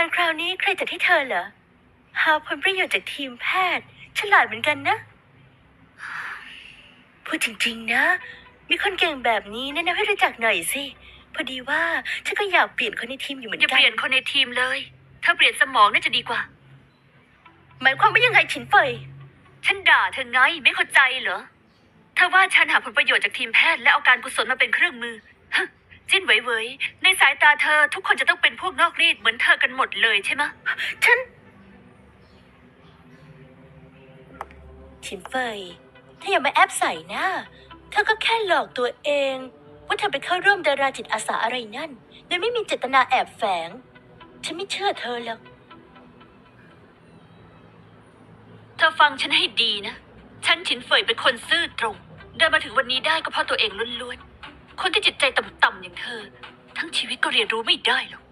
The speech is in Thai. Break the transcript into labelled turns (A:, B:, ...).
A: แต่คราวนี้ใครจัดให้เธอเหรอ หาผลประโยชน์จากทีมแพทย์ ฉลาดเหมือนกันนะ พูดจริงๆนะ มีคนเก่งแบบนี้แนะนำให้รู้จักหน่อยสิ พอดีว่าฉันก็อยากเปลี่ยนคนในทีมอยู่เหมือน
B: อย่า
A: กั
B: เปลี่ยนคนในทีมเลย ถ้าเปลี่ยนสมองน่าจะดีกว่า
A: หมายความว่ายังไงฉินเฟย
B: ฉันด่าเธอไงไม่เข้าใจเหรอเธอว่าฉันหาผลประโยชน์จากทีมแพทย์และเอาการกุศลมาเป็นเครื่องมือฮะ จิ้นเหวยๆในสายตาเธอทุกคนจะต้องเป็นพวกนอกรีดเหมือนเธอกันหมดเลยใช่ไหมะ
A: ฉันฉินเฟยถ้าอย่ามาแอบใส่นะเธอก็แค่หลอกตัวเอง ว่าเธอไปเข้าร่วมดาราจิตอาสาอะไรนั่น โดยไม่มีเจตนาแอบแฝง ฉันไม่เชื่อเธอหรอก
B: เธอฟังฉันให้ดีนะ ฉันฉินเฟยเป็นคนซื่อตรง เดินมาถึงวันนี้ได้ก็เพราะตัวเองล้วนๆ คนที่จิตใจต่ำๆอย่างเธอ ทั้งชีวิตก็เรียนรู้ไม่ได้หรอก